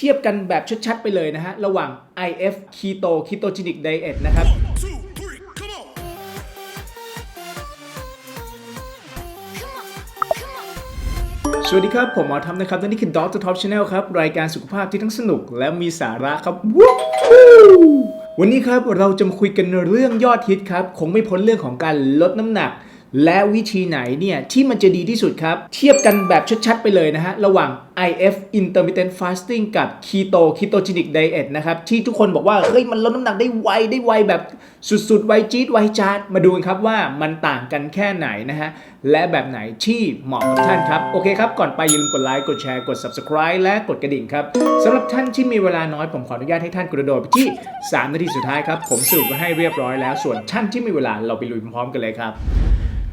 เทียบกันแบบชัดๆไปเลยนะฮะ ระหว่าง IF Keto Ketogenic Diet นะครับ สวัสดีครับ ผมหมอทำนะครับและนี่คือ Doctor Top Channel ครับ รายการสุขภาพที่ทั้งสนุกและมีสาระครับวันนี้ครับเราจะมาคุยกันเรื่องยอดฮิตครับ คงไม่พ้นเรื่องของการลดน้ำหนัก และวิธีไหนเนี่ยที่มันจะดีที่สุดครับ เทียบกันแบบชัดๆไปเลยนะฮะ ระหว่าง IF Intermittent Fasting กับ Keto Ketogenic Diet นะครับที่ทุกคนบอกว่าเฮ้ยมันลดน้ำหนักได้ไวได้ไวแบบสุดๆ ไวจี๊ดไวจาดมาดูกันครับว่ามันต่างกันแค่ไหนนะฮะ และแบบไหนที่เหมาะกับท่านครับ โอเคครับ ก่อนไปอย่าลืมกดไลค์กดแชร์กด Subscribe และกดกระดิ่งครับสำหรับท่านที่มีเวลาน้อยผมขออนุญาตให้ท่านกระโดดไปที่ 3 นาทีสุดท้ายครับผมสรุปไว้ให้เรียบร้อยแล้วส่วนท่านที่มีเวลาเราไปลุยพร้อมๆกันเลยครับ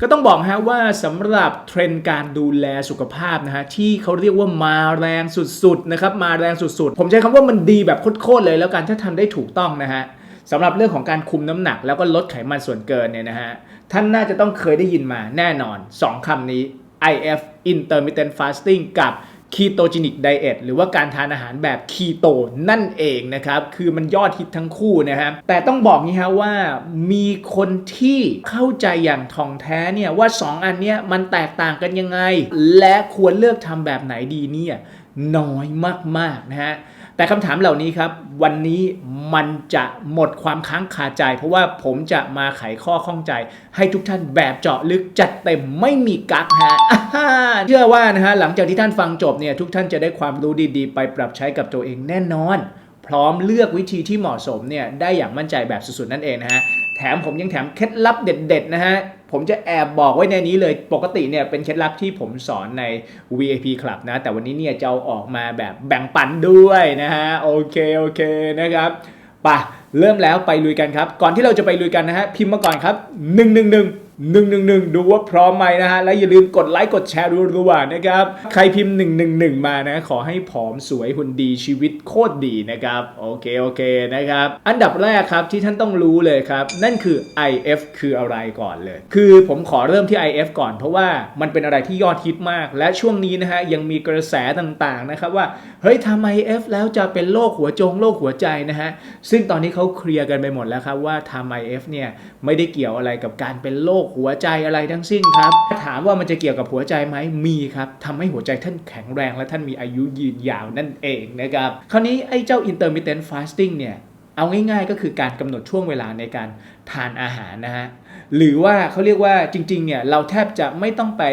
ก็ต้องบอกนะฮะว่าสำหรับเทรนด์การดูแลสุขภาพนะฮะที่เขาเรียกว่ามาแรงสุดๆนะครับมาแรงสุดๆ ผมใช้คำว่ามันดีแบบโคตรๆเลยแล้วกันถ้าทำได้ถูกต้องนะฮะสำหรับเรื่องของการคุมน้ำหนัก แล้วก็ลดไขมันส่วนเกินเนี่ยนะฮะท่านน่าจะต้องเคยได้ยินมาแน่นอน 2คำนี้ IF Intermittent Fasting กับ คีโตจินิกไดเอทหรือว่าการทานอาหารแบบคีโตนั่นเองนะครับ คือมันยอดฮิตทั้งคู่นะครับ แต่ต้องบอกนี้ฮะว่ามีคนที่เข้าใจอย่างท่องแท้เนี่ยว่า 2 อันเนี้ยมันแตกต่างกันยังไง และควรเลือกทำแบบไหนดีเนี่ยน้อยมากๆนะฮะ แต่คำถามเหล่านี้ครับ วันนี้มันจะหมดความค้างคาใจ เพราะว่าผมจะมาไขข้อข้องใจ ให้ทุกท่านแบบเจาะลึกจัดเต็มไม่มีกักฮะเชื่อว่านะฮะหลังจากที่ท่านฟังจบเนี่ยทุกท่านจะได้ความรู้ดีๆ ไปปรับใช้กับตัวเองแน่นอน พร้อมเลือกวิธีที่เหมาะสมเนี่ยได้อย่างมั่นใจแบบสุดๆนั่นเองนะฮะแถมผมยังแถมเคล็ดลับเด็ดๆนะฮะ ผมจะแอบบอกไว้ในนี้เลยปกติเนี่ยเป็นเคล็ดลับที่ผมสอนใน VIP Club นะ แต่วันนี้เนี่ยจะเอาออกมาแบบแบ่งปันด้วยนะฮะ โอเค โอเคนะครับไปะเริ่มแล้วไปลุยกันครับ ก่อนที่เราจะไปลุยกันนะฮะ พิมพ์มาก่อนครับ 111 111 ดูว่าพร้อมไหมนะฮะ และอย่าลืมกดไลค์กดแชร์รัวๆนะครับ ใครพิมพ์ 111 มานะ ขอให้ผอมสวยหุ่นดีชีวิตโคตรดีนะครับ โอเค โอเคนะครับ อันดับแรกครับที่ท่านต้องรู้เลยครับ นั่นคือ IF คืออะไรก่อนเลย คือผมขอเริ่มที่ IF ก่อนเพราะว่ามันเป็นอะไรที่ยอดฮิตมาก และช่วงนี้นะฮะยังมีกระแสต่างๆนะครับว่าเฮ้ยทำ IF แล้วจะเป็นโรคหัวจงโรคหัวใจนะฮะซึ่งตอนนี้เขาเคลียร์กันไปหมดแล้วครับว่าทำ IF เนี่ยไม่ได้เกี่ยวอะไรกับการเป็นโรคหัวใจอะไรทั้งสิ้นครับ ถามว่ามันจะเกี่ยวกับหัวใจไหมมีครับทำให้หัวใจท่านแข็งแรงและท่านมีอายุยืนยาวนั่นเองนะครับ คราวนี้ไอ้เจ้า intermittent fasting เนี่ย เอาง่ายๆก็คือการกำหนดช่วงเวลาในการทานอาหารนะฮะหรือว่าเขาเรียกว่าจริงๆเนี่ยเราแทบจะไม่ต้องไป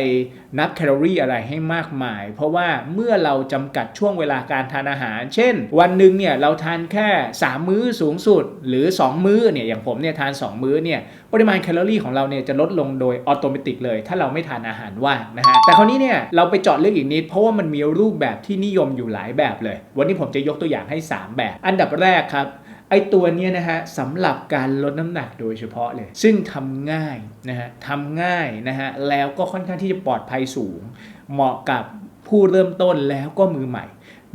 นับแคลอรี่อะไรให้มากมาย เพราะว่าเมื่อเราจำกัดช่วงเวลาการทานอาหาร เช่น วันหนึ่งเนี่ยเราทานแค่ 3 มื้อสูงสุด หรือ 2 มื้อเนี่ยอย่างผมเนี่ยทาน 2 มื้อเนี่ยปริมาณแคลอรี่ของเราเนี่ยจะลดลงโดยอัตโนมัติเลย ถ้าเราไม่ทานอาหารว่างนะฮะแต่คราวนี้เนี่ยเราไปเจาะเรื่องอีกนิด เพราะว่ามันมีรูปแบบที่นิยมอยู่หลายแบบเลย วันนี้ผมจะยกตัวอย่างให้ 3 แบบ อันดับแรกครับ ไอตัวนี้นะฮะสำหรับการลดน้ำหนักโดยเฉพาะเลย ซึ่งทำง่ายนะฮะทำง่ายนะฮะแล้วก็ค่อนข้างที่จะปลอดภัยสูง เหมาะกับผู้เริ่มต้นแล้วก็มือใหม่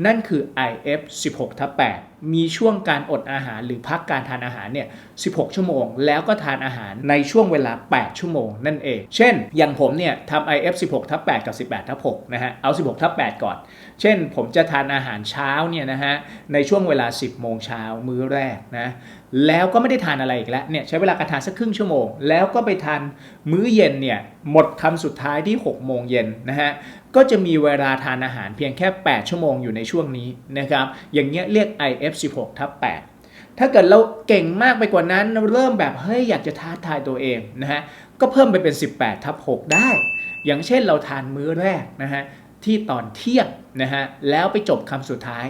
นั่นคือ IF 16ทับ8มีช่วงการอดอาหารหรือพักการทานอาหารเนี่ย 16 ชั่วโมง แล้วก็ทานอาหารในช่วงเวลา 8 ชั่วโมงนั่นเอง เช่น อย่างผมเนี่ยทำ IF 16ทับ8กับ 18ทับ6นะฮะ เอา 16ทับ8ก่อน เช่น ผมจะทานอาหารเช้าเนี่ยนะฮะ ในช่วงเวลา 10 โมงเช้ามื้อแรกนะ แล้วก็ไม่ได้ทานอะไรอีกแล้ว เนี่ยใช้เวลาการทานสักครึ่งชั่วโมง แล้วก็ไปทานมื้อเย็นเนี่ยหมดคำสุดท้ายที่ 6 โมงเย็นนะฮะก็จะมีเวลาทานอาหารเพียงแค่ 8 ชั่วโมงอยู่ในช่วงนี้นะครับ อย่างเงี้ยเรียก IF f16 ทับ8ถ้าเกิดเราเก่งมากไปกว่านั้นเริ่มแบบเฮ้ยอยากจะท้าทายตัวเองนะฮะก็เพิ่มไปเป็น 18ทับ6ได้ อย่างเช่นเราทานมื้อแรกนะฮะที่ตอนเที่ยงนะฮะแล้วไปจบคำสุดท้าย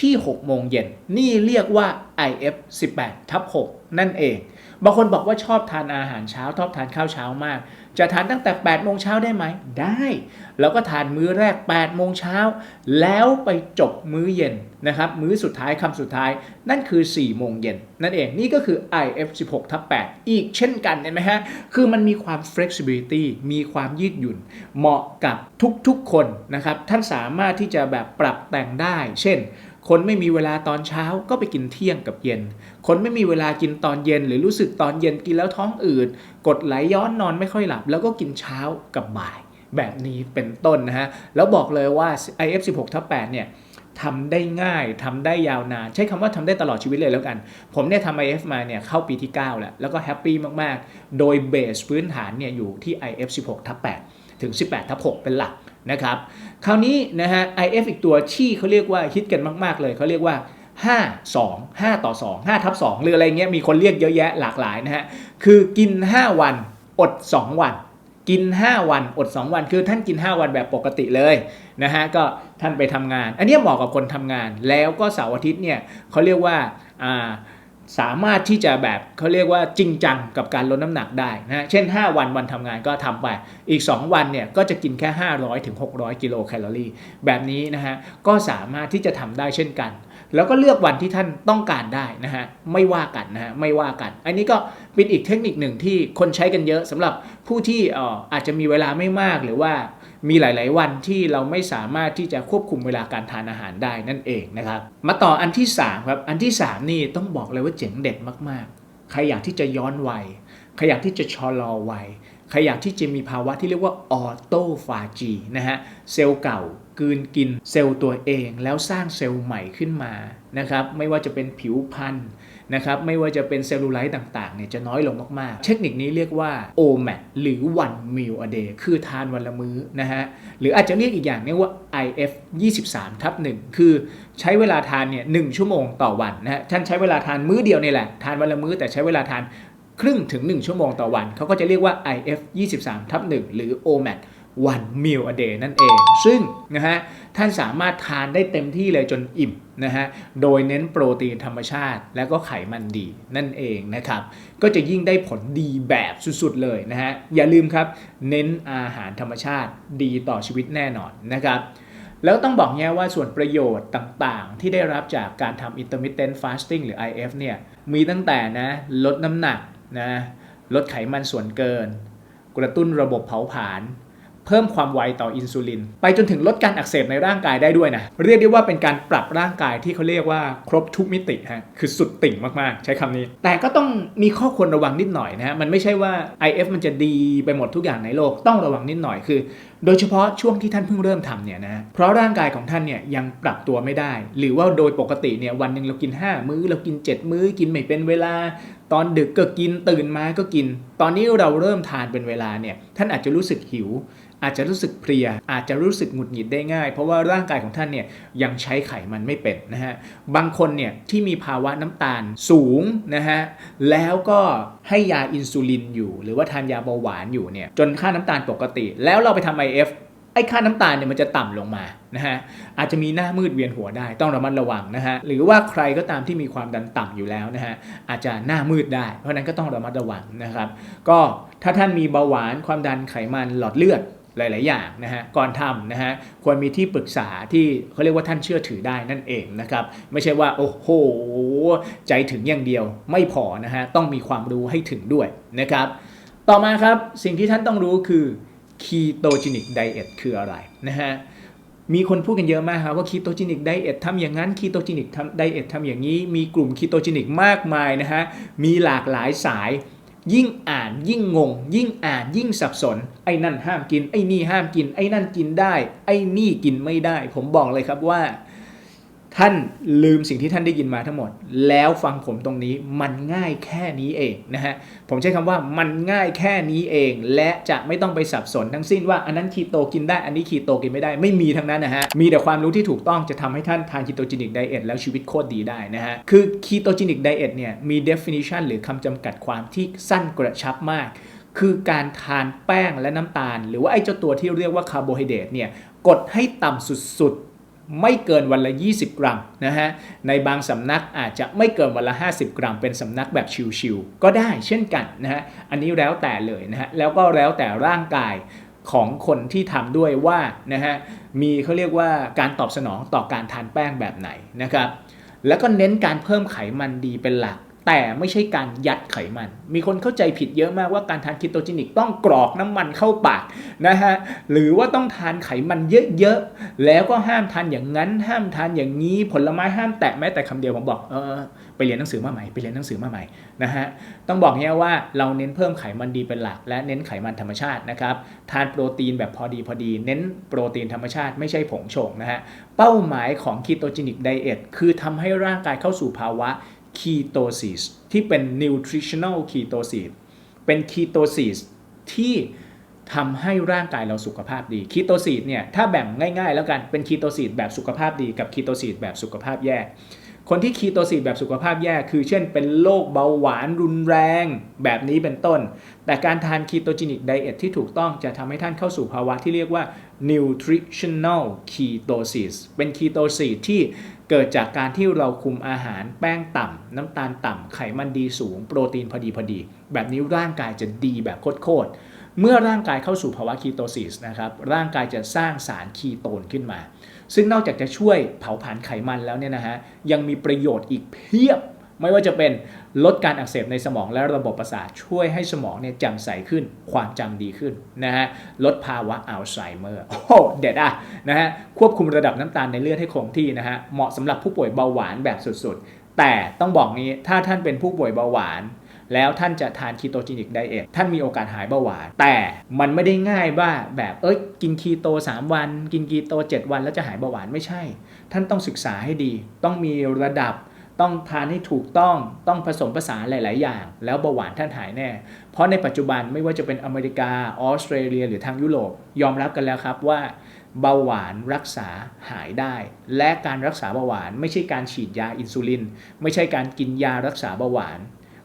ที่ 6 โมงเย็น นี่เรียกว่า IF 18ทับ6นั่นเอง บางคนบอกว่าชอบทานอาหารเช้าชอบทานข้าวเช้ามาก จะทานตั้งแต่8โมงเช้าได้ไหม ได้ แล้วก็ทานมื้อแรก8โมงเช้าแล้วไปจบมื้อเย็นนะครับมื้อสุดท้ายคำสุดท้ายนั่นคือ 4 โมงเย็นนั่นเองนี่ก็คือ IF 16ทับ8อีกเช่นกันเห็นไหมฮะ คือมันมีความ flexibility มีความยืดหยุ่น เหมาะกับทุกๆคนนะครับ ท่านสามารถที่จะแบบปรับแต่งได้ เช่น คนไม่มีเวลาตอนเช้าก็ไปกินเที่ยงกับเย็น คนไม่มีเวลากินตอนเย็น หรือรู้สึกตอนเย็นกินแล้วท้องอืดกดไหลย้อนนอนไม่ค่อยหลับ แล้วก็กินเช้ากับบ่าย แบบนี้เป็นต้นนะฮะแล้วบอกเลยว่า IF 16 ทับ8เนี่ยทำได้ง่ายทำได้ยาวนาน ใช้คำว่าทำได้ตลอดชีวิตเลยแล้วกัน ผมเนี่ยทำ IF มาเนี่ยเข้าปีที่ 9 แล้ว แล้วก็แฮปปี้มาก ๆ โดยเบสพื้นฐานเนี่ยอยู่ที่ IF 16ทับ8ถึง 18ทับ6เป็นหลักนะครับ คราวนี้นะฮะ IF อีกตัวที่เขาเรียกว่าฮิตกันมาก ๆ เลยเขาเรียกว่า 5 2 5 ต่อ 2 5ทับ2หรืออะไรเงี้ยมีคนเรียกเยอะแยะหลากหลายนะฮะ คือกิน 5 วันอด 2 วัน กิน 5 วันอด 2 วัน คือท่านกิน 5 วันแบบปกติเลยนะฮะก็ท่านไปทำงาน อันนี้เหมาะกับคนทำงานแล้วก็เสาร์อาทิตย์เนี่ยเขาเรียกว่าอ่า สามารถที่จะแบบเขาเรียกว่าจริงจังกับการลดน้ำหนักได้นะฮะเช่น 5 วันวันทำงานก็ทำไป อีก 2 วันเนี่ยก็จะกินแค่ 500ถึง600 กิโลแคลอรี่ แบบนี้นะฮะก็สามารถที่จะทำได้เช่นกัน แล้วก็เลือกวันที่ท่านต้องการได้นะฮะไม่ว่ากันนะฮะไม่ว่ากัน อันนี้ก็เป็นอีกเทคนิคหนึ่งที่คนใช้กันเยอะสำหรับผู้ที่อ่ออาจจะมีเวลาไม่มากหรือว่า มีหลาย ๆ วันที่เราไม่สามารถที่จะควบคุมเวลาการทานอาหารได้นั่นเองนะครับ มาต่ออันที่3ครับอันที่ 3 นี่ต้องบอกเลยว่าเจ๋งเด็ดมากๆ ใครอยากที่จะย้อนวัยใครอยากที่จะชะลอวัยใครอยากที่จะมีภาวะที่เรียกว่าออโตฟาจีนะฮะเซลล์เก่ากืนกินเซลล์ตัวเองแล้วสร้างเซลล์ใหม่ขึ้นมานะครับไม่ว่าจะเป็นผิวพรรณ นะครับไม่ว่าจะเป็นเซลลูไลท์ต่างๆเนี่ยจะน้อยลงมากๆ เทคนิคนี้เรียกว่า OMAD หรือ one meal a day คือทานวันละมื้อนะฮะหรืออาจจะเรียกอีกอย่างเรียกว่า IF 23ทับ1คือใช้เวลาทานเนี่ย1ชั่วโมงต่อวันนะฮะท่านใช้เวลาทานมื้อเดียวนี่แหละ ทานวันละมื้อแต่ใช้เวลาทานครึ่งถึง 1 ชั่วโมงต่อวัน เขาก็จะเรียกว่า IF 23ทับ1หรือ OMAD one meal a day นั่นเอง ซึ่งนะฮะท่านสามารถทานได้เต็มที่เลยจนอิ่มนะฮะโดยเน้นโปรตีนธรรมชาติแล้วก็ไขมันดีนั่นเองนะครับ ก็จะยิ่งได้ผลดีแบบสุดๆเลยนะฮะอย่าลืมครับ เน้นอาหารธรรมชาติดีต่อชีวิตแน่นอนนะครับแล้วต้องบอกเนี้ยว่าส่วนประโยชน์ต่างๆ ที่ได้รับจากการทำ intermittent fasting หรือ IF เนี่ยมีตั้งแต่นะลดน้ำหนักนะลดไขมันส่วนเกิน กระตุ้นระบบเผาผลาญ เพิ่มความไวต่ออินซูลิน ไปจนถึงลดการอักเสบในร่างกายได้ด้วยนะ เรียกได้ว่าเป็นการปรับร่างกายที่เขาเรียกว่าครบทุกมิติฮะคือสุดติ่งมาก ๆ ใช้คำนี้ แต่ก็ต้องมีข้อควรระวังนิดหน่อยนะฮะมันไม่ใช่ว่า IF มันจะดีไปหมดทุกอย่างในโลกต้องระวังนิดหน่อยคือ โดยเฉพาะช่วงที่ท่านเพิ่งเริ่มทำเนี่ยนะเพราะร่างกายของท่านเนี่ยยังปรับตัวไม่ได้ หรือว่าโดยปกติเนี่ยวันหนึ่งเรากิน 5 มื้อเรากิน 7 มื้อกินไม่เป็นเวลา ตอนดึกก็กินตื่นมาก็กิน ตอนนี้เราเริ่มทานเป็นเวลาเนี่ยท่านอาจจะรู้สึกหิว อาจจะรู้สึกเพลีย อาจจะรู้สึกหงุดหงิดได้ง่าย เพราะว่าร่างกายของท่านเนี่ยยังใช้ไขมันไม่เป็นนะฮะบางคนเนี่ยที่มีภาวะน้ำตาลสูงนะฮะแล้วก็ให้ยาอินซูลินอยู่ หรือว่าทานยาเบาหวานอยู่เนี่ยจนค่าน้ำตาลปกติ แล้วเราไปทำ IF อ้ค่าน้ำตาลเนี่ยมันจะต่ำลงมานะฮะอาจจะมีหน้ามืดเวียนหัวได้ต้องระมัดระวังนะฮะหรือว่าใครก็ตามที่มีความดันต่ำอยู่แล้วนะฮะอาจจะหน้ามืดได้ เพราะนั้นก็ต้องระมัดระวังนะครับก็ถ้าท่านมีเบาหวานความดันไขมันหลอดเลือดหลาย ๆ อย่างนะฮะก่อนทำนะฮะควรมีที่ปรึกษาที่เขาเรียกว่าท่านเชื่อถือได้นั่นเองนะครับไม่ใช่ว่าโอ้โหใจถึงอย่างเดียวไม่พอนะฮะต้องมีความรู้ให้ถึงด้วยนะครับต่อมาครับสิ่งที่ท่านต้องรู้คือ ketogenic diet คืออะไรนะฮะมีคนพูดกันเยอะมากครับว่า ketogenic diet ทำอย่างนั้น ketogenic ทำ diet ทำอย่างนี้ มีกลุ่ม ketogenic มากมายนะฮะมีหลากหลายสาย ยิ่งอ่านยิ่งงง ยิ่งอ่านยิ่งสับสน ไอ้นั่นห้ามกิน ไอ้นี่ห้ามกิน ไอ้นั่นกินได้ ไอ้นี่กินไม่ได้ ผมบอกเลยครับว่า ท่านลืมสิ่งที่ท่านได้ยินมาทั้งหมด แล้วฟังผมตรงนี้มันง่ายแค่นี้เองนะฮะผมใช้คำว่ามันง่ายแค่นี้เอง และจะไม่ต้องไปสับสนทั้งสิ้นว่าอันนั้นคีโตกินได้อันนี้คีโตกินไม่ได้ไม่มีทั้งนั้นนะฮะมีแต่ความรู้ที่ถูกต้องจะทำให้ท่านทานคีโตจินิกไดเอทแล้วชีวิตโคตรดีได้นะฮะคือคีโตจินิกไดเอทเนี่ยมี definition หรือคำจำกัดความที่สั้นกระชับมากคือการทานแป้งและน้ำตาล หรือว่าไอ้เจ้าตัวที่เรียกว่าคาร์โบไฮเดรตเนี่ยกดให้ต่ำสุดๆ ไม่เกินวันละ 20 กรัมนะฮะ ในบางสำนักอาจจะไม่เกินวันละ 50 กรัม เป็นสำนักแบบชิวๆก็ได้เช่นกันนะฮะ อันนี้แล้วแต่เลยนะฮะ แล้วก็แล้วแต่ร่างกายของคนที่ทำด้วยว่านะฮะ มีเขาเรียกว่าการตอบสนองต่อการทานแป้งแบบไหนนะครับ แล้วก็เน้นการเพิ่มไขมันดีเป็นหลัก แต่ไม่ใช่การยัดไขมัน มีคนเข้าใจผิดเยอะมากว่าการทานคีโตจินิกต้องกรอกน้ำมันเข้าปากนะฮะ หรือว่าต้องทานไขมันเยอะๆ แล้วก็ห้ามทานอย่างนั้น ห้ามทานอย่างนี้ ผลไม้ห้ามแตะแม้แต่คำเดียวผมบอก เออ ไปเรียนหนังสือมาใหม่ ไปเรียนหนังสือมาใหม่นะฮะ ต้องบอกเนี้ยว่าเราเน้นเพิ่มไขมันดีเป็นหลัก และเน้นไขมันธรรมชาตินะครับ ทานโปรตีนแบบพอดีพอดี เน้นโปรตีนธรรมชาติไม่ใช่ผงโฉงนะฮะ เป้าหมายของ ketogenic diet คือทำให้ร่างกายเข้าสู่ภาวะ ketosis ที่เป็น nutritional ketosis เป็น ketosis ที่ทำให้ร่างกายเราสุขภาพดี ketosis เนี่ยถ้าแบ่งง่ายๆ แล้วกันเป็น ketosis แบบสุขภาพดีกับ ketosis แบบสุขภาพแย่ คนที่คีโตซิสแบบสุขภาพแย่คือเช่นเป็นโรคเบาหวานรุนแรงแบบนี้เป็นต้น แต่การทานคีโตจินิกไดเอทที่ถูกต้องจะทำให้ท่านเข้าสู่ภาวะที่เรียกว่า nutritional ketosis เป็นคีโตซิสที่เกิดจากการที่เราคุมอาหารแป้งต่ำ น้ำตาลต่ำ ไขมันดีสูง โปรตีนพอดีพอดี แบบนี้ร่างกายจะดีแบบโคตรเมื่อร่างกายเข้าสู่ภาวะคีโตซิสนะครับร่างกายจะสร้างสารคีโตนขึ้นมา ซึ่งนอกจากจะช่วยเผาผลาญไขมันแล้วเนี่ยนะฮะยังมีประโยชน์อีกเพียบ ไม่ว่าจะเป็นลดการอักเสบในสมองและระบบประสาทช่วยให้สมองเนี่ยจำใสขึ้น ความจำดีขึ้นนะฮะลดภาวะอัลไซเมอร์โอ้โหเด็ดอะนะฮะควบคุมระดับน้ำตาลในเลือดให้คงที่นะฮะเหมาะสำหรับผู้ป่วยเบาหวานแบบสุดๆ แต่ต้องบอกงี้ถ้าท่านเป็นผู้ป่วยเบาหวาน แล้วท่านจะทานคีโตจินิกไดเอทท่านมีโอกาสหายเบาหวาน แต่มันไม่ได้ง่ายว่าแบบเอ้ยกินคีโต 3 วัน กินคีโต 7 วันแล้วจะหายเบาหวานไม่ใช่ ท่านต้องศึกษาให้ดี ต้องมีระดับต้องทานให้ถูกต้องต้องผสมผสานหลาย ๆ อย่าง แล้วเบาหวานท่านหายแน่ เพราะในปัจจุบันไม่ว่าจะเป็นอเมริกาออสเตรเลีย หรือทางยุโรปยอมรับกันแล้วครับว่าเบาหวานรักษาหายได้ และการรักษาเบาหวาน ไม่ใช่การฉีดยาอินซูลิน ไม่ใช่การกินยารักษาเบาหวาน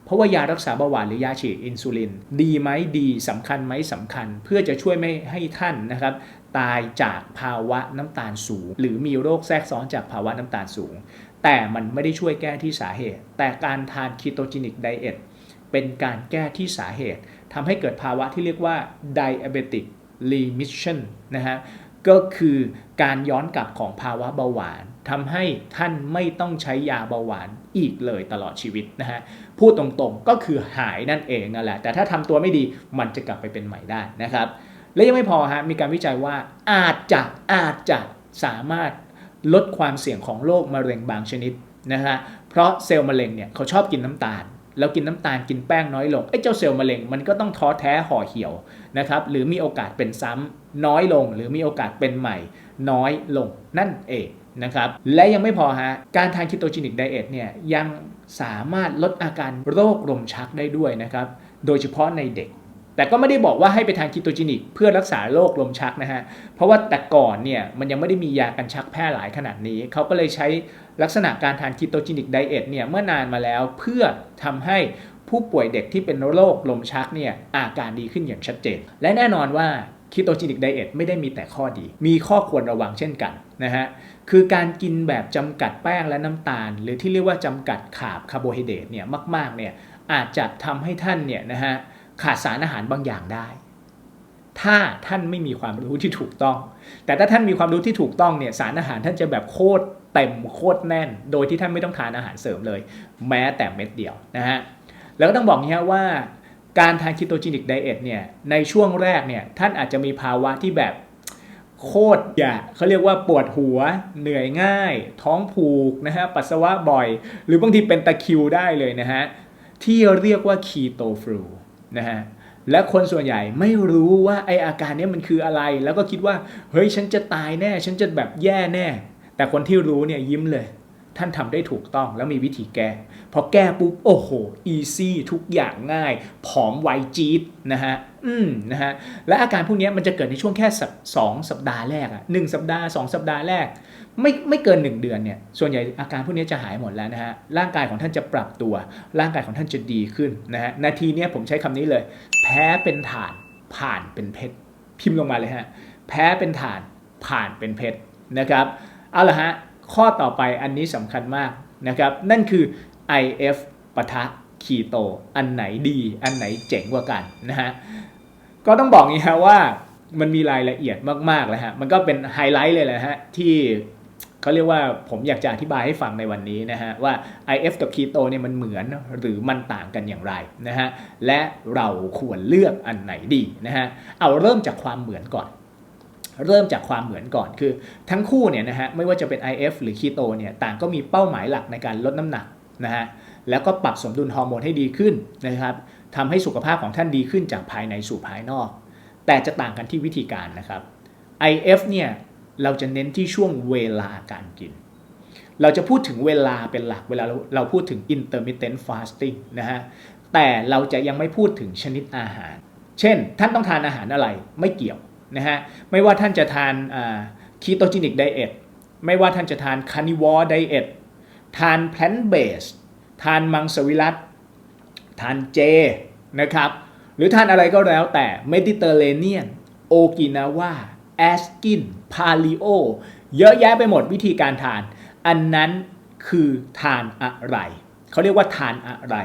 เพราะว่ายารักษาเบาหวานหรือยาฉีดอินซูลิน ดีไหมดีสำคัญไหมสำคัญ เพื่อจะช่วยไม่ให้ท่านนะครับตายจากภาวะน้ำตาลสูง หรือมีโรคแทรกซ้อนจากภาวะน้ำตาลสูง แต่มันไม่ได้ช่วยแก้ที่สาเหตุ แต่การทานคีโตจินิกไดเอทเป็นการแก้ที่สาเหตุทำให้เกิดภาวะที่เรียกว่า diabetic remission นะฮะ ก็คือการย้อนกลับของภาวะเบาหวานทำให้ท่านไม่ต้องใช้ยาเบาหวานอีกเลยตลอดชีวิตนะฮะพูดตรงๆก็คือหายนั่นเองนั่นแหละ แต่ถ้าทำตัวไม่ดีมันจะกลับไปเป็นใหม่ได้นะครับ และยังไม่พอฮะมีการวิจัยว่าอาจจะอาจจะสามารถลดความเสี่ยงของโรคมะเร็งบางชนิดนะฮะเพราะเซลล์มะเร็งเนี่ยเขาชอบกินน้ำตาลแล้วกินน้ำตาลกินแป้งน้อยลงไอ้เจ้าเซลล์มะเร็งมันก็ต้องท้อแท้ห่อเหี่ยวนะครับหรือมีโอกาสเป็นซ้ำ น้อยลงหรือมีโอกาสเป็นใหม่ น้อยลงนั่นเองนะครับ และยังไม่พอฮะ การทานคีโตจินิกไดเอทเนี่ยยังสามารถลดอาการโรคลมชักได้ด้วยนะครับ โดยเฉพาะในเด็ก แต่ก็ไม่ได้บอกว่าให้ไปทานคีโตจินิกเพื่อรักษาโรคลมชักนะฮะ เพราะว่าแต่ก่อนเนี่ยมันยังไม่ได้มียากันชักแพร่หลายขนาดนี้ เขาก็เลยใช้ลักษณะการทานคีโตจินิกไดเอทเนี่ยเมื่อนานมาแล้วเพื่อทำให้ผู้ป่วยเด็กที่เป็นโรคลมชักเนี่ยอาการดีขึ้นอย่างชัดเจน และแน่นอนว่า คีโตจินิกไดเอทไม่ได้มีแต่ข้อดี มีข้อควรระวังเช่นกันนะฮะ คือการกินแบบจำกัดแป้งและน้ำตาล หรือที่เรียกว่าจำกัดขาบคาร์โบไฮเดรตเนี่ยมากๆเนี่ยอาจจะทำให้ท่านเนี่ยนะฮะขาดสารอาหารบางอย่างได้ ถ้าท่านไม่มีความรู้ที่ถูกต้อง แต่ถ้าท่านมีความรู้ที่ถูกต้องเนี่ยสารอาหารท่านจะแบบโคตรเต็มโคตรแน่น โดยที่ท่านไม่ต้องทานอาหารเสริมเลย แม้แต่เม็ดเดียวนะฮะแล้วก็ต้องบอกเนี้ฮะว่า การทานคีโตจินิกไดเอทเนี่ยในช่วงแรกเนี่ยท่านอาจจะมีภาวะที่แบบโคตรอย่าเขาเรียกว่าปวดหัว เหนื่อยง่าย ท้องผูกนะฮะปัสสาวะบ่อย หรือบางทีเป็นตะคิวได้เลยนะฮะที่เรียกว่าคีโตฟลูนะฮะและคนส่วนใหญ่ไม่รู้ว่าไออาการนี้มันคืออะไร แล้วก็คิดว่า เฮ้ยฉันจะตายแน่ ฉันจะแบบแย่แน่ แต่คนที่รู้เนี่ยยิ้มเลย ท่านทำได้ถูกต้องแล้วมีวิธีแก้ พอแก้ปุ๊บ โอ้โห อีซี่ทุกอย่างง่าย ผอมไวจี๊ดนะฮะ อืมนะฮะ และอาการพวกนี้มันจะเกิดในช่วงแค่สัปสองสัปดาห์แรกอะหนึ่งสัปดาห์สองสัปดาห์แรก ไม่ไม่เกิน 1 เดือนเนี่ย ส่วนใหญ่อาการพวกนี้จะหายหมดแล้วนะฮะ ร่างกายของท่านจะปรับตัว ร่างกายของท่านจะดีขึ้นนะฮะ นาทีเนี้ยผมใช้คำนี้เลย แพ้เป็นฐาน ผ่านเป็นเพชร พิมพ์ลงมาเลยฮะ แพ้เป็นฐาน ผ่านเป็นเพชรนะครับ เอาละฮะ ข้อต่อไปอันนี้สำคัญมากนะครับ นั่นคือ IF ปะทะคีโต อันไหนดี อันไหนเจ๋งกว่ากันนะฮะ ก็ต้องบอกงี้ฮะว่ามันมีรายละเอียดมากๆเลยฮะ มันก็เป็นไฮไลท์เลยแหละฮะที่เขาเรียกว่าผมอยากจะอธิบายให้ฟังในวันนี้นะฮะ ว่า IF กับ Keto เนี่ยมันเหมือนหรือมันต่างกันอย่างไรนะฮะ และเราควรเลือกอันไหนดีนะฮะ เอาเริ่มจากความเหมือนก่อน เริ่มจากความเหมือนก่อนคือ ทั้งคู่เนี่ยนะฮะไม่ว่าจะเป็น IF หรือ Keto เนี่ยต่างก็มีเป้าหมายหลักในการลดน้ำหนักนะฮะแล้วก็ปรับสมดุลฮอร์โมนให้ดีขึ้นนะครับทำให้สุขภาพของท่านดีขึ้นจากภายในสู่ภายนอก แต่จะต่างกันที่วิธีการนะครับ IF เนี่ยเราจะเน้นที่ช่วงเวลาการกิน เราจะพูดถึงเวลาเป็นหลักเวลาเราเราพูดถึง intermittent fasting นะฮะแต่เราจะยังไม่พูดถึงชนิดอาหาร เช่น ท่านต้องทานอาหารอะไรไม่เกี่ยว นะฮะไม่ว่าท่านจะทานคีโตจินิกไดเอทไม่ว่าท่านจะทานคานิวอร์ไดเอททานแพลนเบสทานมังสวิรัตทานเจนะครับหรือทานอะไรก็แล้วแต่เมดิเตอร์เรเนียนโอกินาวาแอสกินพาลิโอเยอะแยะไปหมดวิธีการทาน อันนั้นคือทานอะไร เขาเรียกว่าทานอะไร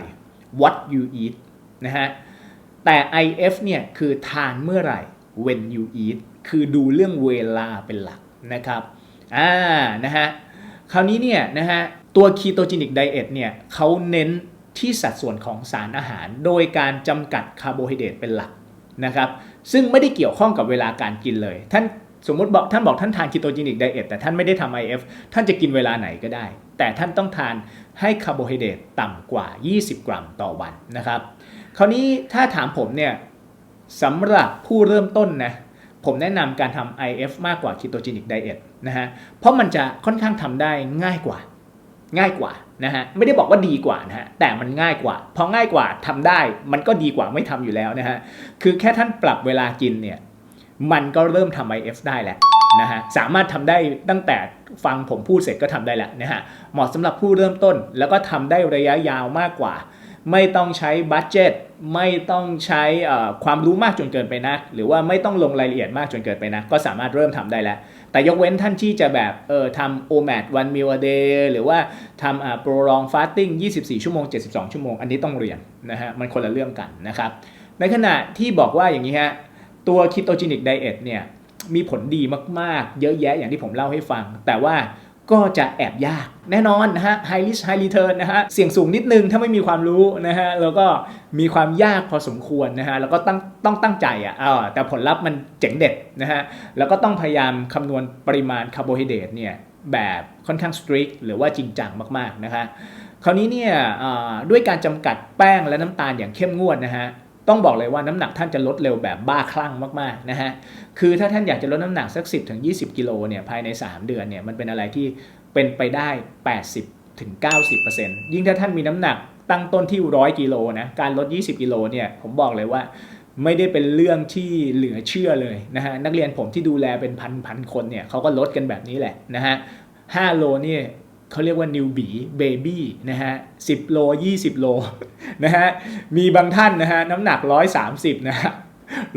what you eat นะฮะแต่ IF เนี่ยคือทานเมื่อไหร่ when you eat คือดูเรื่องเวลาเป็นหลักนะครับอ่านะฮะคราวนี้เนี่ยนะฮะตัว ketogenic diet เนี่ยเขาเน้นที่สัดส่วนของสารอาหาร โดยการจำกัดคาร์โบไฮเดรตเป็นหลักนะครับซึ่งไม่ได้เกี่ยวข้องกับเวลาการกินเลย ท่านสมมติบอกท่านบอกท่านทาน ketogenic diet แต่ท่านไม่ได้ทำ IF ท่านจะกินเวลาไหนก็ได้ แต่ท่านต้องทานให้คาร์โบไฮเดรตต่ำกว่า 20 กรัมต่อวันนะครับ คราวนี้ถ้าถามผมเนี่ย สำหรับผู้เริ่มต้นนะผมแนะนำการทำ IF มากกว่า ketogenic diet นะฮะเพราะมันจะค่อนข้างทำได้ง่ายกว่า ง่ายกว่านะฮะไม่ได้บอกว่าดีกว่านะฮะแต่มันง่ายกว่า พอง่ายกว่าทำได้มันก็ดีกว่าไม่ทำอยู่แล้วนะฮะคือแค่ท่านปรับเวลากินเนี่ยมันก็เริ่มทำ IF ได้แล้วนะฮะสามารถทำได้ตั้งแต่ฟังผมพูดเสร็จก็ทำได้แล้วนะฮะเหมาะสำหรับผู้เริ่มต้นแล้วก็ทำได้ระยะยาวมากกว่า ไม่ต้องใช้บัตเจตไม่ต้องใช้ความรู้มากจนเกินไปนัก หรือว่าไม่ต้องลงรายละเอียดมากจนเกินไปนัก ก็สามารถเริ่มทำได้แล้ว แต่ยกเว้นท่านที่จะแบบเออทำ OMAD one meal a day หรือว่าทำอ่า prolong fasting 24 ชั่วโมง 72 ชั่วโมง อันนี้ต้องเรียนนะฮะมันคนละเรื่องกันนะครับในขณะที่บอกว่าอย่างนี้ฮะตัว ketogenic diet เนี่ยมีผลดีมากๆ เยอะแยะอย่างที่ผมเล่าให้ฟัง แต่ว่า ก็จะแอบยากแน่นอนนะฮะ high risk high return นะฮะ เสี่ยงสูงนิดนึงถ้าไม่มีความรู้นะฮะ แล้วก็มีความยากพอสมควรนะฮะ แล้วก็ตั้งต้องตั้งใจอะเออแต่ผลลัพธ์มันเจ๋งเด็ดนะฮะ แล้วก็ต้องพยายามคำนวณปริมาณคาร์โบไฮเดรตเนี่ยแบบค่อนข้าง strict หรือว่าจริงจังมากๆนะคะคราวนี้เนี่ยด้วยการจำกัดแป้งและน้ำตาลอย่างเข้มงวดนะฮะ ต้องบอกเลยว่าน้ำหนักท่านจะลดเร็วแบบบ้าคลั่งมากๆนะฮะคือถ้าท่านอยากจะลดน้ำหนักสัก 10ถึง20 กิโลเนี่ยภายใน 3 เดือนเนี่ยมันเป็นอะไรที่เป็นไปได้ 80ถึง90%ยิ่งถ้าท่านมีน้ำหนักตั้งต้นที่ 100 กิโลนะการลด 20 กิโลเนี่ยผมบอกเลยว่าไม่ได้เป็นเรื่องที่เหลือเชื่อเลยนะฮะนักเรียนผมที่ดูแลเป็นพันพันคนเนี่ยเขาก็ลดกันแบบนี้แหละนะฮะ5โลนี่ เขาเรียกว่านิวบีเบบี้นะฮะ10โล20โลนะฮะมีบางท่านนะฮะน้ำหนัก130นะฮะ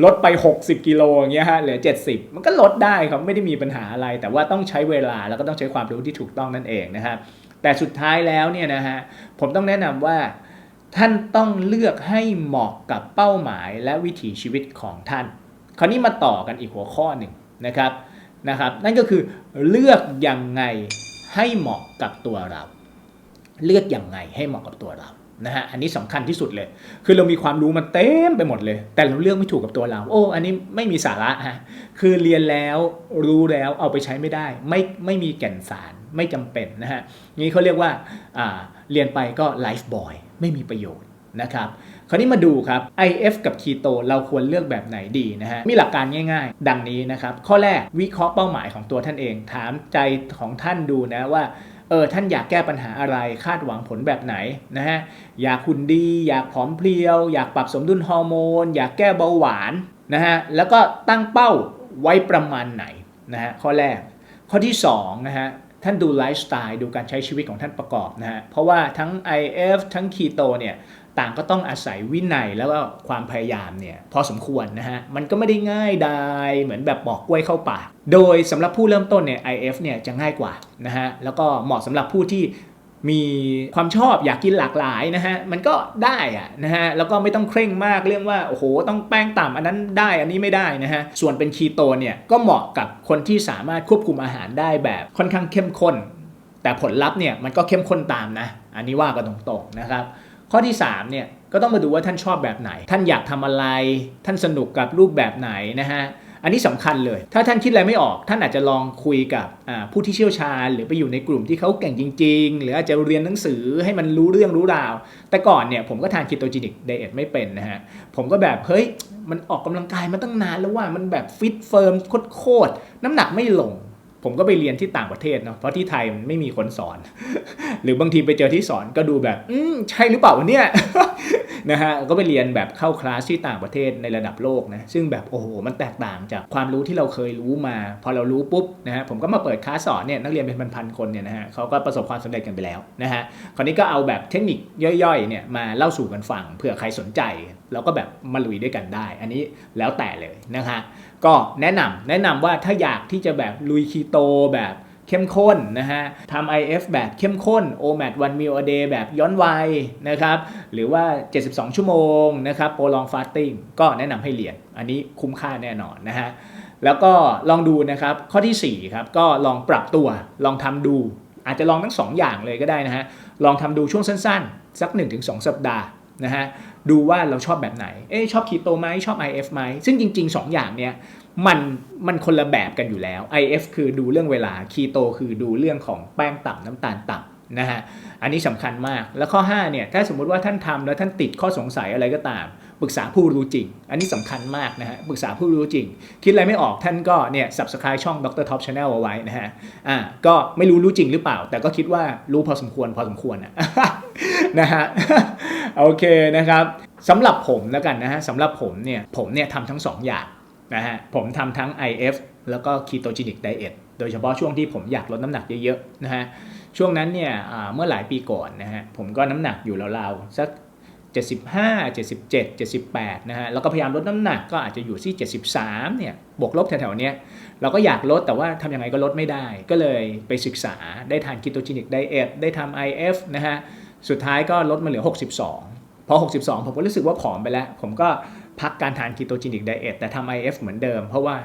ลดไป 60 กิโลอย่างเงี้ยฮะเหลือ 70 มันก็ลดได้ครับไม่ได้มีปัญหาอะไร แต่ว่าต้องใช้เวลาแล้วก็ต้องใช้ความรู้ที่ถูกต้องนั่นเองนะฮะแต่สุดท้ายแล้วเนี่ยนะฮะผมต้องแนะนำว่าท่านต้องเลือกให้เหมาะกับเป้าหมายและวิถีชีวิตของท่าน คราวนี้มาต่อกันอีกหัวข้อหนึ่งนะครับนะครับ นั่นก็คือเลือกยังไง ให้เหมาะกับตัวเรา เลือกยังไงให้เหมาะกับตัวเรานะฮะอันนี้สำคัญที่สุดเลย คือเรามีความรู้มันเต็มไปหมดเลย แต่เราเลือกไม่ถูกกับตัวเรา โอ้ อันนี้ไม่มีสาระฮะคือเรียนแล้วรู้แล้วเอาไปใช้ไม่ได้ ไม่ไม่มีแก่นสารไม่จำเป็นนะฮะนี้เขาเรียกว่าอ่าเรียนไปก็ไลฟ์บอยไม่มีประโยชน์ นะครับ คราวนี้มาดูครับ IF กับ Keto เราควรเลือกแบบไหนดีนะฮะ มีหลักการง่ายๆ ดังนี้นะครับ ข้อแรกวิเคราะห์เป้าหมายของตัวท่านเอง ถามใจของท่านดูนะว่าเออท่านอยากแก้ปัญหาอะไรคาดหวังผลแบบไหนนะฮะอยากหุ่นดี อยากผอมเพรียว อยากปรับสมดุลฮอร์โมน อยากแก้เบาหวานนะฮะแล้วก็ตั้งเป้าไว้ประมาณไหนนะฮะข้อแรก ข้อที่2นะฮะท่านดูไลฟ์สไตล์ดูการใช้ชีวิตของท่านประกอบนะฮะเพราะว่าทั้ง IF ทั้ง Keto เนี่ย ต่างก็ต้องอาศัยวินัยแล้วก็ความพยายามเนี่ยพอสมควรนะฮะ มันก็ไม่ได้ง่ายดายเหมือนแบบปอกกล้วยเข้าปาก โดยสำหรับผู้เริ่มต้นเนี่ย IF เนี่ยจะง่ายกว่านะฮะ แล้วก็เหมาะสำหรับผู้ที่มีความชอบอยากกินหลากหลายนะฮะ มันก็ได้อะนะฮะ แล้วก็ไม่ต้องเคร่งมากเรื่องว่า โอ้โห ต้องแป้งต่ำอันนั้นได้อันนี้ไม่ได้นะฮะ ส่วนเป็นคีโตเนี่ยก็เหมาะกับคนที่สามารถควบคุมอาหารได้แบบค่อนข้างเข้มข้น แต่ผลลัพธ์เนี่ยมันก็เข้มข้นตามนะ อันนี้ว่ากันตรงๆนะครับ ข้อที่3เนี่ยก็ต้องมาดูว่าท่านชอบแบบไหน ท่านอยากทำอะไร ท่านสนุกกับรูปแบบไหนนะฮะอันนี้สำคัญเลย ถ้าท่านคิดอะไรไม่ออก ท่านอาจจะลองคุยกับผู้ที่เชี่ยวชาญ หรือไปอยู่ในกลุ่มที่เขาเก่งจริง ๆ หรืออาจจะเรียนหนังสือให้มันรู้เรื่องรู้ราว แต่ก่อนเนี่ยผมก็ทานคีโตจินิกไดเอทไม่เป็นนะฮะ ผมก็แบบเฮ้ยมันออกกำลังกายมาตั้งนานแล้วว่ามันแบบฟิตเฟิร์มโคตรน้ำหนักไม่ลง ผมก็ไปเรียนที่ต่างประเทศเนาะเพราะที่ไทยมันไม่มีคนสอน หรือบางทีไปเจอที่สอนก็ดูแบบ อืมใช่หรือเปล่าวะเนี่ยนะฮะก็ไปเรียนแบบเข้าคลาสที่ต่างประเทศในระดับโลกนะซึ่งแบบโอ้โหมันแตกต่างจากความรู้ที่เราเคยรู้มา พอเรารู้ปุ๊บนะฮะผมก็มาเปิดคลาสสอนเนี่ยนักเรียนเป็นพันๆคนเนี่ยนะฮะเขาก็ประสบความสำเร็จกันไปแล้วนะฮะคราวนี้ก็เอาแบบเทคนิคย่อยๆเนี่ยมาเล่าสู่กันฟังเผื่อใครสนใจ แล้วก็แบบมาลุยด้วยกันได้ อันนี้แล้วแต่เลยนะฮะก็แนะนำแนะนำว่าถ้าอยากที่จะแบบลุยคีโตแบบเข้มข้นนะฮะทำ IF แบบเข้มข้น OMAD one meal a day แบบย้อนวัยนะครับ หรือว่า 72 ชั่วโมงนะครับ prolong fasting ก็แนะนำให้เรียน อันนี้คุ้มค่าแน่นอนนะฮะ แล้วก็ลองดูนะครับ ข้อทีสี่4 ครับ ก็ลองปรับตัว ลองทำดู อาจจะลองทั้ง 2 อย่างเลยก็ได้นะฮะ ลองทำดูช่วงสั้นๆ สัก 1-2 สัปดาห์นะฮะ ดูว่าเราชอบแบบไหน เอ๊ชอบคีโตไหมชอบ IF ไหม ซึ่งจริง ๆ 2 อย่างเนี้ยมันมันคนละแบบกันอยู่แล้ว IF คือดูเรื่องเวลาคีโตคือดูเรื่องของแป้งต่ำน้ำตาลต่ำนะฮะ อันนี้สำคัญมาก แล้วข้อ5เนี่ยถ้าสมมุติว่าท่านทำแล้วท่านติดข้อสงสัยอะไรก็ตามปรึกษาผู้รู้จริง อันนี้สำคัญมากนะฮะปรึกษาผู้รู้จริง คิดอะไรไม่ออกท่านก็เนี่ย subscribe ช่อง Dr. Top Channel เอาไว้นะฮะ อ่าก็ไม่รู้รู้จริงหรือเปล่า แต่ก็คิดว่ารู้พอสมควรพอสมควรนะนะฮะ โอเคนะครับสำหรับผมแล้วกันนะฮะสำหรับผมเนี่ยผมเนี่ยทำทั้งสองอย่างนะฮะผมทำทั้ง IF แล้วก็ ketogenic diet โดยเฉพาะช่วงที่ผมอยากลดน้ำหนักเยอะๆนะฮะช่วงนั้นเนี่ยเมื่อหลายปีก่อนนะฮะผมก็น้ำหนักอยู่ราวๆสัก75 77 78นะฮะแล้วก็พยายามลดน้ำหนักก็อาจจะอยู่ที่73เนี่ยบวกลบแถวๆเนี้ยเราก็อยากลดแต่ว่าทำยังไงก็ลดไม่ได้ ก็เลยไปศึกษาได้ทาน ketogenic diet ได้ทำ IF นะฮะ สุดท้ายก็ลดมาเหลือ 62 พอ 62 ผมก็รู้สึกว่าผอมไปแล้ว ผมก็พักการทาน ketogenic diet แต่ทำ IF เหมือนเดิม เพราะว่า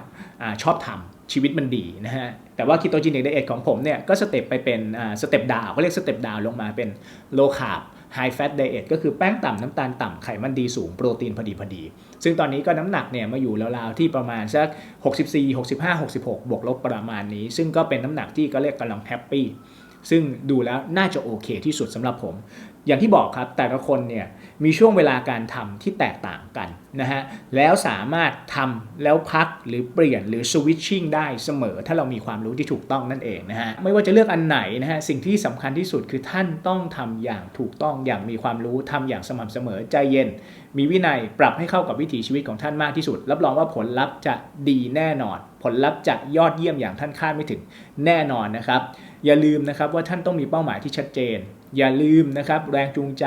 อชอบทำชีวิตมันดีนะฮะ แต่ว่า ketogenic diet ของผมเนี่ย ก็สเต็ปไปเป็นสเต็ปดาวเขาเรียกสเต็ปดาวลงมาเป็น low carb high fat diet ก็คือแป้งต่ำน้ำตาลต่ำไขมันดีสูงโปรตีนพอดีพอดี ซึ่งตอนนี้ก็น้ำหนักเนี่ยมาอยู่ราวๆที่ประมาณสัก 64 65 66 บวกลบประมาณนี้ ซึ่งก็เป็นน้ำหนักที่ก็เรียกกำลังแฮปปี้ ซึ่งดูแล้วน่าจะโอเคที่สุดสำหรับผม อย่างที่บอกครับแต่ละคนเนี่ยมีช่วงเวลาการทำที่แตกต่างกันนะฮะแล้วสามารถทำแล้วพักหรือเปลี่ยนหรือสวิตชิ่งได้เสมอ ถ้าเรามีความรู้ที่ถูกต้องนั่นเองนะฮะไม่ว่าจะเลือกอันไหนนะฮะสิ่งที่สำคัญที่สุดคือท่านต้องทำอย่างถูกต้องอย่างมีความรู้ทำอย่างสม่ำเสมอใจเย็น มีวินัยปรับให้เข้ากับวิถีชีวิตของท่านมากที่สุด รับรองว่าผลลัพธ์จะดีแน่นอน ผลลัพธ์จะยอดเยี่ยมอย่างท่านคาดไม่ถึงแน่นอนนะครับ อย่าลืมนะครับว่าท่านต้องมีเป้าหมายที่ชัดเจน อย่าลืมนะครับแรงจูงใจ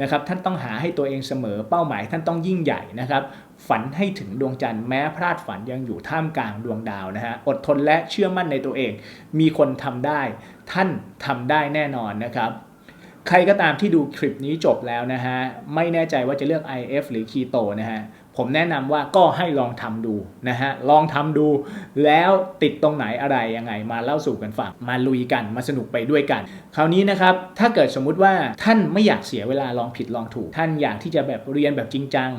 นะครับท่านต้องหาให้ตัวเองเสมอ เป้าหมายท่านต้องยิ่งใหญ่นะครับฝันให้ถึงดวงจันทร์แม้พลาดฝันยังอยู่ท่ามกลางดวงดาวนะฮะอดทนและเชื่อมั่นในตัวเอง มีคนทำได้ ท่านทำได้แน่นอนนะครับใครก็ตามที่ดูคลิปนี้จบแล้วนะฮะไม่แน่ใจว่าจะเลือก IF หรือ Keto นะฮะ ผมแนะนำว่าก็ให้ลองทำดูนะฮะลองทำดู แล้วติดตรงไหนอะไรยังไง มาเล่าสู่กันฟังมาลุยกันมาสนุกไปด้วยกัน คราวนี้นะครับถ้าเกิดสมมุติว่าท่านไม่อยากเสียเวลาลองผิดลองถูก ท่านอยากที่จะแบบเรียนแบบจริงจัง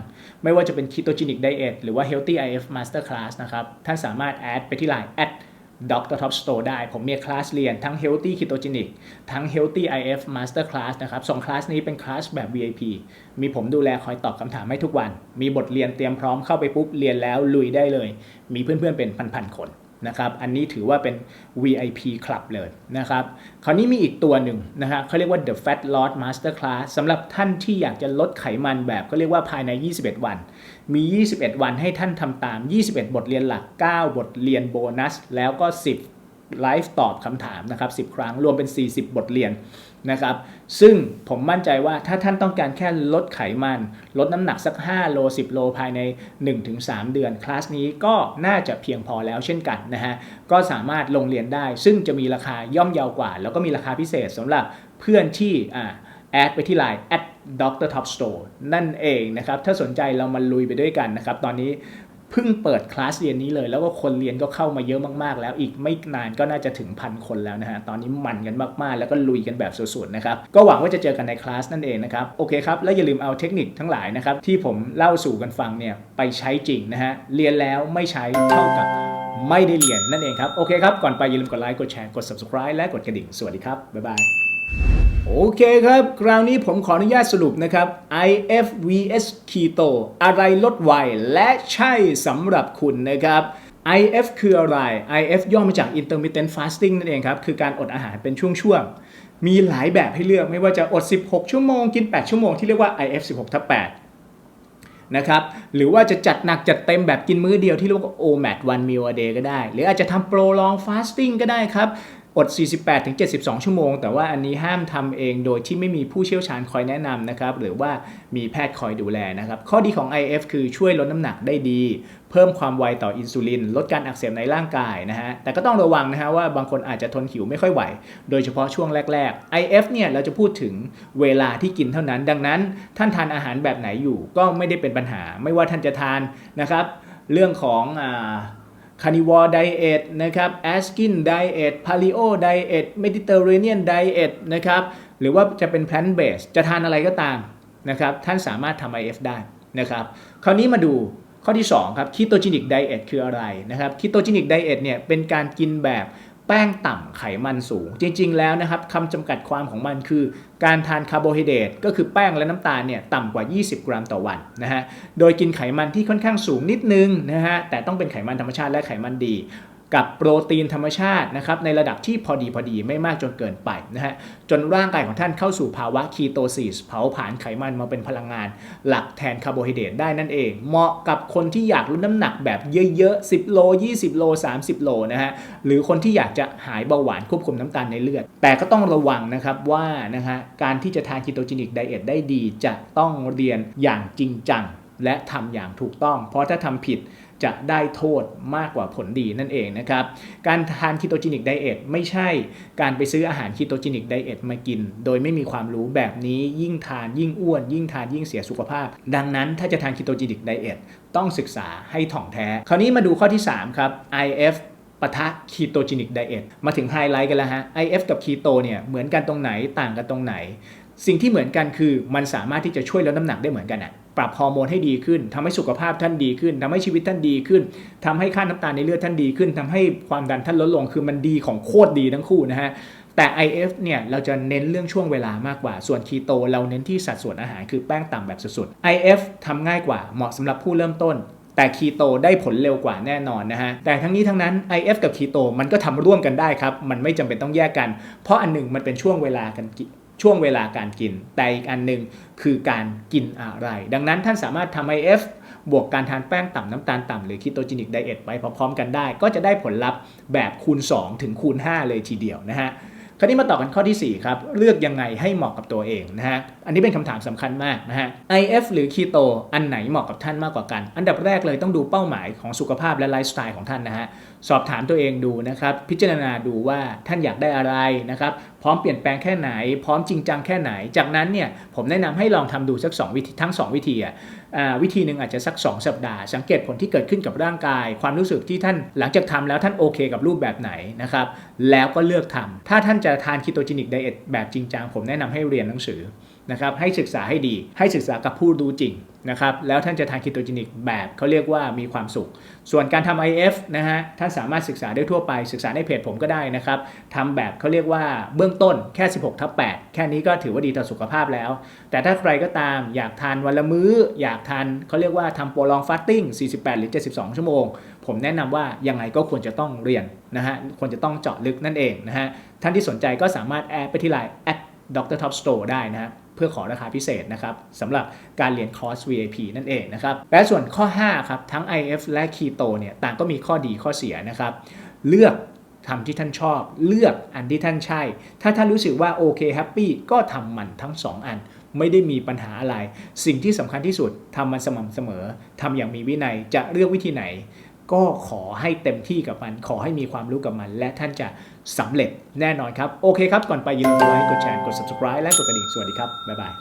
ไม่ว่าจะเป็น ketogenic diet หรือว่า healthy IF master class นะครับท่านสามารถแอดไปที่ไลน์ at Dr. Top Store ได้ ผมมีคลาสเรียนทั้ง Healthy Ketogenic ทั้ง Healthy IF Master Class นะครับสองคลาสนี้เป็นคลาสแบบ VIP มีผมดูแลคอยตอบคำถามให้ทุกวัน มีบทเรียนเตรียมพร้อมเข้าไปปุ๊บเรียนแล้วลุยได้เลย มีเพื่อนๆเป็นพันๆคน นะครับอันนี้ถือว่าเป็น VIP Club เลยนะครับคราวนี้มีอีกตัวหนึ่งนะฮะเขาเรียกว่า The Fat Loss Master Class สำหรับท่านที่อยากจะลดไขมันแบบก็เรียกว่าภายใน 21 วัน มี 21 วันให้ท่านทำตาม 21 บทเรียนหลัก 9 บทเรียนโบนัส แล้วก็ 10 ไลฟ์ตอบคำถามนะครับ10 ครั้งรวมเป็น 40 บทเรียนนะครับ ซึ่งผมมั่นใจว่าถ้าท่านต้องการแค่ลดไขมัน ลดน้ำหนักสัก 5 โล 10 โลภายใน 1-3 เดือน คลาสนี้ก็น่าจะเพียงพอแล้วเช่นกันนะฮะ ก็สามารถลงเรียนได้ ซึ่งจะมีราคาย่อมเยาวกว่า แล้วก็มีราคาพิเศษสำหรับเพื่อนที่อ่าแอดไปที่ไลน์ at Dr. Top Store นั่นเองนะครับ ถ้าสนใจเรามาลุยไปด้วยกันนะครับ ตอนนี้ เพิ่งเปิดคลาสเรียนนี้เลย แล้วก็คนเรียนก็เข้ามาเยอะมากๆ แล้วอีกไม่นานก็น่าจะถึงพันคนแล้วนะฮะตอนนี้มันกันมากๆ แล้วก็ลุยกันแบบสุดๆนะครับก็หวังว่าจะเจอกันในคลาสนั่นเองนะครับโอเคครับแล้วอย่าลืมเอาเทคนิคทั้งหลายนะครับที่ผมเล่าสู่กันฟังเนี่ยไปใช้จริงนะฮะเรียนแล้วไม่ใช้เท่ากับไม่ได้เรียนนั่นเองครับโอเคครับก่อนไปอย่าลืมกดไลค์กดแชร์กด subscribe และกดกระดิ่งสวัสดีครับบ๊ายบาย โอเคครับ คราวนี้ผมขออนุญาตสรุปนะครับ IF vs Keto อะไรลดไวและใช่สำหรับคุณนะครับ IF คืออะไร IF ย่อมาจาก intermittent fasting นั่นเองครับ คือการอดอาหารเป็นช่วงๆ มีหลายแบบให้เลือกไม่ว่าจะอด 16 ชั่วโมง กิน 8 ชั่วโมงที่เรียกว่า IF 16ทับ8นะครับ หรือว่าจะจัดหนักจัดเต็มแบบกินมื้อเดียวที่เรียกว่า OMAD one meal a day ก็ได้ หรืออาจจะทำ prolong fasting ก็ได้ครับ อด 48-72 ชั่วโมง แต่ว่าอันนี้ห้ามทำเองโดยที่ไม่มีผู้เชี่ยวชาญคอยแนะนำนะครับ หรือว่ามีแพทย์คอยดูแลนะครับ ข้อดีของ IF คือช่วยลดน้ำหนักได้ดี เพิ่มความไวต่ออินซูลิน ลดการอักเสบในร่างกายนะฮะ แต่ก็ต้องระวังนะฮะว่าบางคนอาจจะทนหิวไม่ค่อยไหว โดยเฉพาะช่วงแรก ๆ IF เนี่ยเราจะพูดถึงเวลาที่กินเท่านั้น ดังนั้น ท่านทานอาหารแบบไหนอยู่ก็ไม่ได้เป็นปัญหา ไม่ว่าท่านจะทานนะครับ เรื่องของอ่า คานิวอร์ไดเอทนะครับแอสกินไดเอทพาลิโอไดเอทเมดิเตอร์เรเนียนไดเอทนะครับหรือว่าจะเป็นแพลนเบสจะทานอะไรก็ตามนะครับท่านสามารถทำ IF ได้นะครับคราวนี้มาดูข้อที่ 2 ครับคีโตจินิกไดเอทคืออะไรนะครับคีโตจินิกไดเอทเนี่ยเป็นการกินแบบ แป้งต่ำไขมันสูง จริง ๆ แล้วนะครับคำจำกัดความของมันคือ การทานคาร์โบไฮเดรตก็คือแป้งและน้ำตาลเนี่ยต่ำกว่า 20 กรัมต่อวันนะฮะโดยกินไขมันที่ค่อนข้างสูงนิดนึงนะฮะแต่ต้องเป็นไขมันธรรมชาติและไขมันดี กับโปรตีนธรรมชาตินะครับในระดับที่พอดีพอดีไม่มากจนเกินไปนะฮะจนร่างกายของท่านเข้าสู่ภาวะคีโตซิสเผาผลาญไขมันมาเป็นพลังงาน หลักแทนคาร์โบไฮเดรตได้นั่นเอง เหมาะกับคนที่อยากลดน้ำหนักแบบเยอะๆ 10 โล 20 โล 30 โลนะฮะหรือคนที่อยากจะหายเบาหวานควบคุมน้ำตาลในเลือด แต่ก็ต้องระวังนะครับว่านะฮะการที่จะทานคีโตจินิกไดเอทได้ดีจะต้องเรียนอย่างจริงจัง และทำอย่างถูกต้อง เพราะถ้าทำผิดจะได้โทษมากกว่าผลดีนั่นเองนะครับ การทานคีโตจินิกไดเอทไม่ใช่การไปซื้ออาหารคีโตจินิกไดเอทมากิน โดยไม่มีความรู้แบบนี้ยิ่งทานยิ่งอ้วน ยิ่งทานยิ่งเสียสุขภาพ ดังนั้นถ้าจะทานคีโตจินิกไดเอทต้องศึกษาให้ถ่องแท้ คราวนี้มาดูข้อที่ 3 ครับ IF ปะทะคีโตจินิกไดเอทมาถึงไฮไลท์กันแล้วฮะ IF กับคีโตเนี่ยเหมือนกันตรงไหนต่างกันตรงไหน สิ่งที่เหมือนกันคือมันสามารถที่จะช่วยลดน้ำหนักได้เหมือนกันอะ ปรับฮอร์โมนให้ดีขึ้นทำให้สุขภาพท่านดีขึ้นทำให้ชีวิตท่านดีขึ้นทำให้ค่าน้ำตาลในเลือดท่านดีขึ้นทำให้ความดันท่านลดลงคือมันดีของโคตรดีทั้งคู่นะฮะแต่ IF เนี่ยเราจะเน้นเรื่องช่วงเวลามากกว่า ส่วนคีโตเราเน้นที่สัดส่วนอาหารคือแป้งต่ำแบบสุดๆ IF ทำง่ายกว่าเหมาะสำหรับผู้เริ่มต้น แต่คีโตได้ผลเร็วกว่าแน่นอนนะฮะ แต่ทั้งนี้ทั้งนั้น IF กับคีโตมันก็ทำร่วมกันได้ครับ มันไม่จำเป็นต้องแยกกัน เพราะอันหนึ่งมันเป็นช่วงเวลากัน ช่วงเวลาการกิน แต่อีกอันหนึ่งคือการกินอะไร ดังนั้นท่านสามารถทำ IF บวกการทานแป้งต่ำน้ำตาลต่ำหรือคีโตจินิกไดเอทไปพร้อมๆ กันได้ ก็จะได้ผลลัพธ์แบบคูณ 2 ถึงคูณ 5 เลยทีเดียวนะฮะคราวนี้มาต่อกันข้อที่ 4 ครับ เลือกยังไงให้เหมาะกับตัวเองนะฮะ อันนี้เป็นคำถามสำคัญมากนะฮะ IF หรือ Keto อันไหนเหมาะกับท่านมากกว่ากัน อันดับแรกเลยต้องดูเป้าหมายของสุขภาพและไลฟ์สไตล์ของท่านนะฮะสอบถามตัวเองดูนะครับ พิจารณาดูว่าท่านอยากได้อะไรนะครับ พร้อมเปลี่ยนแปลงแค่ไหน พร้อมจริงจังแค่ไหน จากนั้นเนี่ยผมแนะนำให้ลองทำดูสัก 2 วิธีทั้ง 2 วิธีอะอ่าวิธีหนึ่งอาจจะสัก 2 สัปดาห์ สังเกตผลที่เกิดขึ้นกับร่างกาย ความรู้สึกที่ท่านหลังจากทำแล้วท่านโอเคกับรูปแบบไหนนะครับ แล้วก็เลือกทำถ้าท่านจะทานคีโตจินิกไดเอทแบบจริงจังผมแนะนำให้เรียนหนังสือ นะครับให้ศึกษาให้ดี ให้ศึกษากับผู้รู้จริงนะครับแล้วท่านจะทานคีโตจินิกแบบเขาเรียกว่ามีความสุข ส่วนการทำ IF นะฮะท่านสามารถศึกษาได้ทั่วไปศึกษาในเพจผมก็ได้นะครับทำแบบเขาเรียกว่าเบื้องต้นแค่ 16ทับ8แค่นี้ก็ถือว่าดีต่อสุขภาพแล้ว แต่ถ้าใครก็ตามอยากทานวันละมื้อ อยากทานเขาเรียกว่าทำโปรลองฟาสติ้ง 48 หรือ 72 ชั่วโมง ผมแนะนำว่ายังไงก็ควรจะต้องเรียนนะฮะควรจะต้องเจาะลึกนั่นเองนะฮะท่านที่สนใจก็สามารถแอดไปที่ไลน์ at Dr. Top Store ได้นะครับ พื่อขอราคาพิเศษนะครับสำหรับการเรียนคอร์ส VIP นั่นเองนะครับและส่วนข้อ5ครับทั้ง IF และ Keto เนี่ยต่างก็มีข้อดีข้อเสียนะครับเลือกทำที่ท่านชอบเลือกอันที่ท่านใช่ ถ้าท่านรู้สึกว่าโอเคแฮปปี้ก็ทำมันทั้งสองอัน ไม่ได้มีปัญหาอะไร สิ่งที่สำคัญที่สุดทำมันสม่ำเสมอทำอย่างมีวินัยจะเลือกวิธีไหน ก็ขอให้เต็มที่กับมัน ขอให้มีความรู้กับมัน และท่านจะสำเร็จแน่นอนครับ โอเคครับ ก่อนไปอย่าลืมกดไลค์กดแชร์กด subscribe และกดกระดิ่งสวัสดีครับบ๊ายบาย